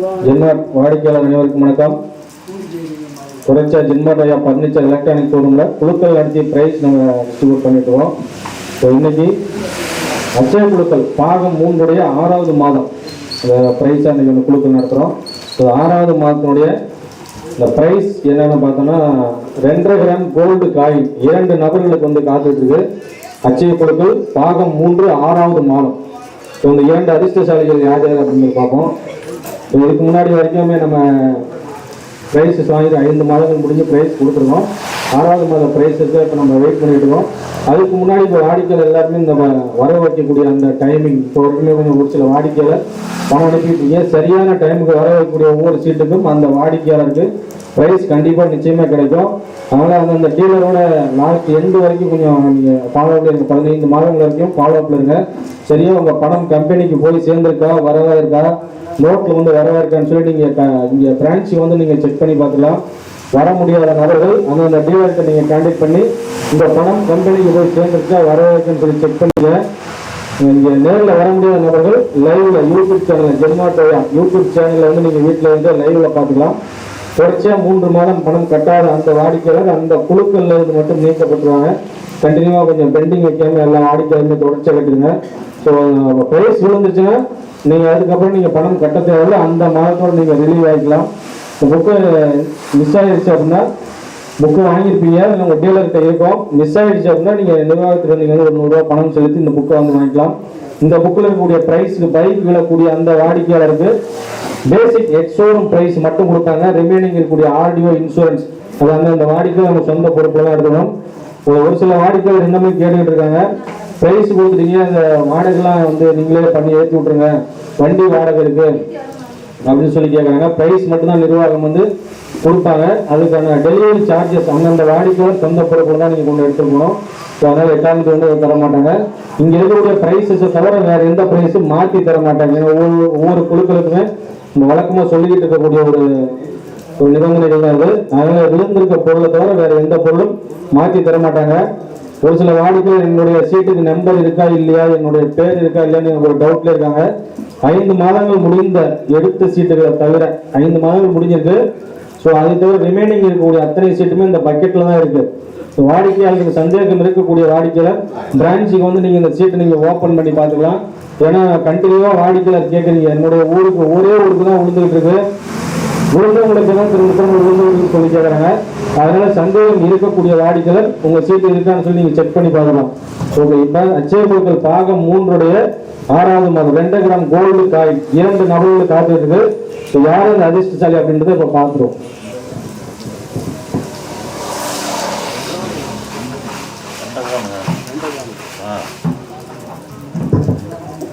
ஜென்மார்ட் வாடிக்கையாளர் அனைவருக்கும் வணக்கம். குறைச்சா ஜென்மார்ட் ஐயா பர்னிச்சர் எலக்ட்ரானிக் ஷோரூம்ல குழுக்கள் நடத்தி பிரைஸ் நம்ம டிஸ்ட்ரிபியூட் பண்ணிட்டு ஸோ இன்னைக்கு அச்சய குழுக்கள் பாகம் மூன்றுடைய ஆறாவது மாதம். பிரைஸ் அன்னைக்கு ஒன்று குழுக்கள் நடத்துகிறோம் ஸோ ஆறாவது மாதத்தினுடைய இந்த பிரைஸ் என்னென்னு பார்த்தோம்னா ரெண்டரை கிராம் கோல்டு காயின் இரண்டு நபர்களுக்கு வந்து காத்துட்ருக்கு அச்சய குழுக்கள் பாகம் மூன்று ஆறாவது மாதம். ஸோ இந்த இரண்டு அதிர்ஷ்டசாலிகள் யார் யார் அப்படின்னு பார்ப்போம். இதுக்கு முன்னாடி வரைக்குமே நம்ம ப்ரைஸஸ் வாங்கி ஐந்து மாதங்கள் முடிஞ்சு ப்ரைஸ் கொடுத்துருக்கோம். ஆறாவது மாத ப்ரைஸுக்கு இப்போ நம்ம வெயிட் பண்ணிட்டு இருக்கோம். அதுக்கு முன்னாடி இப்போ வாடிக்கையில் எல்லாருமே இந்த வ- வர வைக்கக்கூடிய அந்த டைமிங் இப்போ வரைக்குமே கொஞ்சம் ஒரு சில வாடிக்கையாளர் பணம் அனுப்பிட்டு சரியான டைமுக்கு வர வைக்கக்கூடிய ஒவ்வொரு சீட்டுக்கும் அந்த வாடிக்கையாளருக்கு ப்ரைஸ் கண்டிப்பாக நிச்சயமாக கிடைக்கும். அதனால் அந்த அந்த டீலரோட நாளைக்கு எண்டு வரைக்கும் கொஞ்சம் நீங்கள் ஃபாலோ அப்பில் இருங்க. பதினைந்து மாதங்கள் வரைக்கும் ஃபாலோ அப்பில் இருங்க. சரியா உங்கள் பணம் கம்பெனிக்கு போய் சேர்ந்துருக்கா வரவா இருக்கா? நோட்டில் வந்து வரவா இருக்கான்னு சொல்லி நீங்கள் இங்கே பிரான்ச்சு வந்து நீங்கள் செக் பண்ணி பார்த்துக்கலாம். வர முடியாத நபர்கள் அந்தந்த டீலருக்கு நீங்கள் கான்டாக்ட் பண்ணி இந்த பணம் கம்பெனிக்கு போய் சேர்ந்துருச்சா வரவா சொல்லி செக் பண்ணுங்க இங்கே நேரில் வர முடியாத நபர்கள் லைவில் யூடியூப் சேனல் ஜென்மாட்டோயா யூடியூப் சேனலில் வந்து நீங்கள் வீட்டில் வந்து லைவில் பார்த்துக்கலாம். தொடர்ச்சியாக மூன்று மாதம் பணம் கட்டாத அந்த வாடிக்கையாளர் அந்த குழுக்கள்ல இருந்து மட்டும் நீக்கப்பட்டுருவாங்க. கண்டினியூவாக கொஞ்சம் பெண்டிங் வைக்காம எல்லா வாடிக்கையாளருமே தொடர்ச்சியாக கட்டுங்க ஸோ பிரைஸ் விழுந்துச்சுன்னா நீங்கள் அதுக்கப்புறம் நீங்கள் பணம் கட்ட தேவையில்ல. அந்த மாதத்தோடு நீங்கள் ரிலீவ் ஆகிக்கலாம் இந்த புக்கு மிஸ் ஆயிடுச்சு அப்படின்னா புக்கு வாங்கியிருப்பீங்க. இல்லை உங்கள் டீலர்கிட்ட இருக்கும் மிஸ் ஆகிடுச்சு அப்படின்னா நீங்கள் நிர்வாகத்துக்கு வந்தீங்கன்னா ஒரு நூறுரூவா பணம் செலுத்தி இந்த புக்கை வந்து வாங்கிக்கலாம். இந்த புக்கில் இருக்கக்கூடிய ப்ரைஸுக்கு பைக் விழக்கூடிய அந்த வாடிக்கையாளருக்கு பேசிக் எக்ஸோரும் ப்ரைஸ் மட்டும் கொடுத்தாங்க. ரிமைனிங் இருக்கக்கூடிய ஆர்டிஓ இன்சூரன்ஸ் அது வந்து அந்த வாடிக்கையாளர் நம்ம சொந்த பொறுப்பெல்லாம் எடுத்துக்கணும். ஒரு ஒரு சில வாடிக்கையாளர் இன்னமும் கேட்டுக்கிட்டு இருக்காங்க. ப்ரைஸ் கொடுத்துட்டீங்க. அந்த வாடகைலாம் வந்து நீங்களே பண்ணி ஏற்றி விட்ருங்க வண்டி வாடகை இருக்குது அப்படின்னு சொல்லி கேட்குறாங்க ப்ரைஸ் மட்டும்தான் நிர்வாகம் வந்து கொடுப்பாங்க அதுக்கான டெலிவரி சார்ஜஸ் அந்தந்த வாடிக்கையாளர் சொந்த பொருட்கள் தான் நீங்கள் கொண்டு எடுத்துட்டு போகணும். ஸோ அதனால் எட்டாயிரத்து வந்து தர மாட்டாங்க. இங்கே இருக்கக்கூடிய ப்ரைஸஸை தவிர வேறு எந்த ப்ரைஸும் மாற்றி தர மாட்டாங்க. ஏன்னா ஒவ்வொரு ஒவ்வொரு குழுக்களுக்குமே வழக்கமாக சொல்லிக்கிட்டு இருக்கக்கூடிய ஒரு ஒரு நிபந்தனைகள் தான் அது. அதனால் விழுந்திருக்க பொருளை தவிர வேறு எந்த பொருளும் மாற்றி தர மாட்டாங்க. ஒரு சில வாடிக்கையாளர் என்னுடைய சீட்டுக்கு நம்பர் இருக்கா இல்லையா என்னுடைய பேர் இருக்கா இல்லையான்னு ஒரு டவுட்ல இருக்காங்க. ஐந்து மாதங்கள் முடிந்த எடுத்த சீட்டுகளை தவிர ஐந்து மாதங்கள் முடிஞ்சிருக்கு. ஸோ அதை தவிர ரிமைனிங் இருக்கக்கூடிய அத்தனை சீட்டுமே இந்த பக்கெட்டில் தான் இருக்கு. ஸோ வாடிக்கையாளருக்கு சந்தேகம் இருக்கக்கூடிய வாடிக்கையாளர் பிரான்ச்சுக்கு வந்து நீங்கள் இந்த சீட்டை நீங்கள் ஓப்பன் பண்ணி பார்த்துக்கலாம். ஏன்னா கண்டினியூவாக வாடிக்கையாளர் கேட்குறீங்க என்னுடைய ஊருக்கு ஒரே ஊருக்கு தான் விழுந்துகிட்டு இருக்கு. விழுந்தவங்களுக்கு தான் திரும்ப திரும்ப சொல்லி கேட்குறாங்க அதனால சந்தேகம் இருக்கக்கூடிய வாடிக்கையாளர் உங்க சீட்டு இருக்கான்னு சொல்லி நீங்க செக் பண்ணி பார்க்கலாம் ஓகே இப்போ அச்சய பொருட்கள் பாகம் மூன்றுடைய ஆறாவது மாதம் ரெண்டு கிராம் கோல்டு காயின் இரண்டு நபர்கள் காத்துட்டு இருக்கு யார் அந்த அதிர்ஷ்டசாலி அப்படின்றத இப்போ பாத்துருவோம்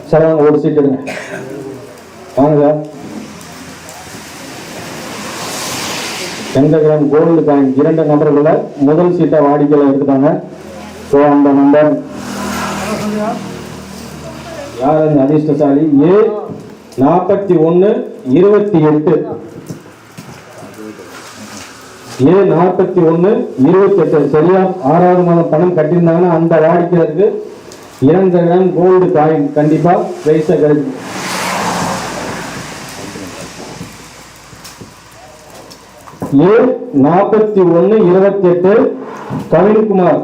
சார் ஒரு சீட் எடுங்க. வாங்க சார் ரெண்டு கிராம் கோல்டு காயின் இரண்டு நபர்களை முதல் சீட்டை வாடிக்கையில் எடுத்துட்டாங்க. ஸோ அந்த நம்பர் யார்? அந்த அதிர்ஷ்டசாலி. ஏ நாற்பத்தி ஒன்று இருபத்தி எட்டு. ஏ நாற்பத்தி ஒன்று இருபத்தி எட்டு. சரியா? ஆறாவது மாதம் பணம் கட்டியிருந்தாங்கன்னா அந்த வாடிக்கையாளருக்கு இரண்டு கிராம் கோல்டு காயின் கண்டிப்பாக பிரைஸை கிடைக்கும். ஏ நாற்பத்தி ஒன்று இருபத்தி எட்டு கவின்குமார்.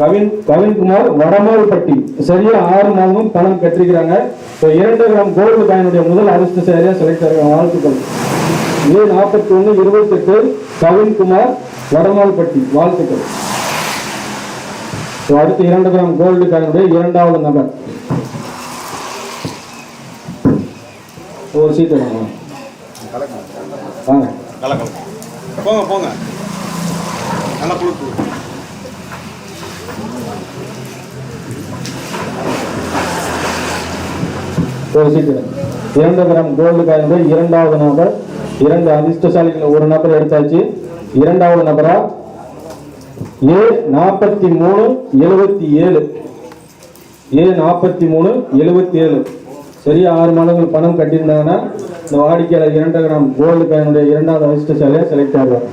கவின் கவின்குமார் வடமால்பட்டி சரியா ஆறு மாதமும் பணம் கட்டிருக்கிறாங்க. இப்போ இரண்டு கிராம் கோல்டு காயினுடைய முதல் அரசு சரியா செலக்ட் ஆகிருக்காங்க வாழ்த்துக்கள். ஏ நாற்பத்தி ஒன்று இருபத்தெட்டு கவின்குமார் வடமால்பட்டி வாழ்த்துக்கள். அடுத்து இரண்டு கிராம் கோல்டு காயினுடைய இரண்டாவது நபர். ஒரு சீட்டு வாங்க வாங்க. கலக்கலம் போங்க போங்க. நல்லா புழுப்பு ஒரு சீட்டு இரண்டு கிராம் கோல்டு காயின்கள் இரண்டாவது நபர் இரண்டு அதிர்ஷ்டசாலிகள் ஒரு நபர் எடுத்தாச்சு. இரண்டாவது நபரா ஏ நாற்பத்தி மூணு எழுபத்தி ஏழு. ஏ நாற்பத்தி மூணு எழுபத்தி ஏழு. சரியா ஆறு மாதங்கள் பணம் கட்டியிருந்தாங்கன்னா இந்த வாடிக்கையாளர் இரண்டு கிராம் கோல்டு காயினுடைய இரண்டாவது அதிர்ஷ்டசாலியாக செலக்ட் ஆகிறார்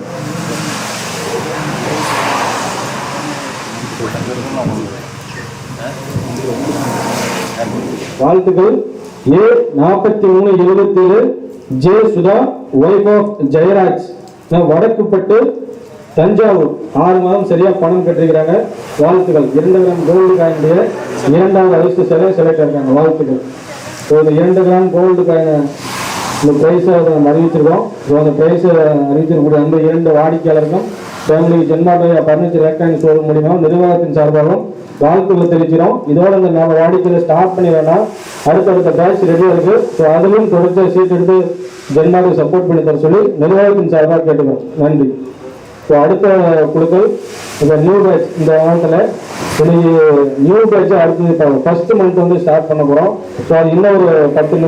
வாழ்த்துக்கள். ஏ நாற்பத்தி மூணு எழுபத்தி ஏழு J Sudha wife of Jayaraj. வடக்கு வடக்குப்பட்டு தஞ்சாவூர். ஆறு மாதம் சரியா பணம் கட்டிருக்கிறாங்க. வாழ்த்துக்கள். இரண்டு கிராம் கோல்டு காயினுடைய இரண்டாவது அதிர்ஷ்ட சிலையை செலக்ட் ஆகிறாங்க வாழ்த்துக்கள். ஸோ இரண்டு கிராம் கோல்டு இந்த பிரைஸை நம்ம அறிவிச்சிருக்கோம். ஸோ அந்த பிரைஸை அறிவிச்சிருக்கக்கூடிய அந்த இரண்டு வாடிக்கையாளருக்கும் ஃபேமிலி ஜென்மாடைய பர்னிச்சர் எலக்ட்ரானிக் ஷோரூம் மூலிமா நிர்வாகத்தின் சார்பாகவும் வாழ்த்துக்களை தெரிவிக்கிறோம். இதோட இந்த நம்ம வாடிக்கையில் ஸ்டார்ட் பண்ணி வேணாம். அடுத்தடுத்த பேட்ச் ரெடியாக இருக்கு. ஸோ அதிலும் தொடர்ச்சி சீட் எடுத்து ஜென்மாவை சப்போர்ட் பண்ணி தர சொல்லி நிர்வாகத்தின் சார்பாக கேட்டுக்கிறோம். நன்றி. ஸோ அடுத்த குழுக்கள் இந்த நியூ பேட்ச் இந்த வாரத்தில் இன்னைக்கு நியூ பேட்ச் அடுத்து இப்போ ஃபர்ஸ்ட் மந்த் வந்து ஸ்டார்ட் பண்ண போகிறோம் ஸோ அது இன்னும் ஒரு பத்து நிமிடம்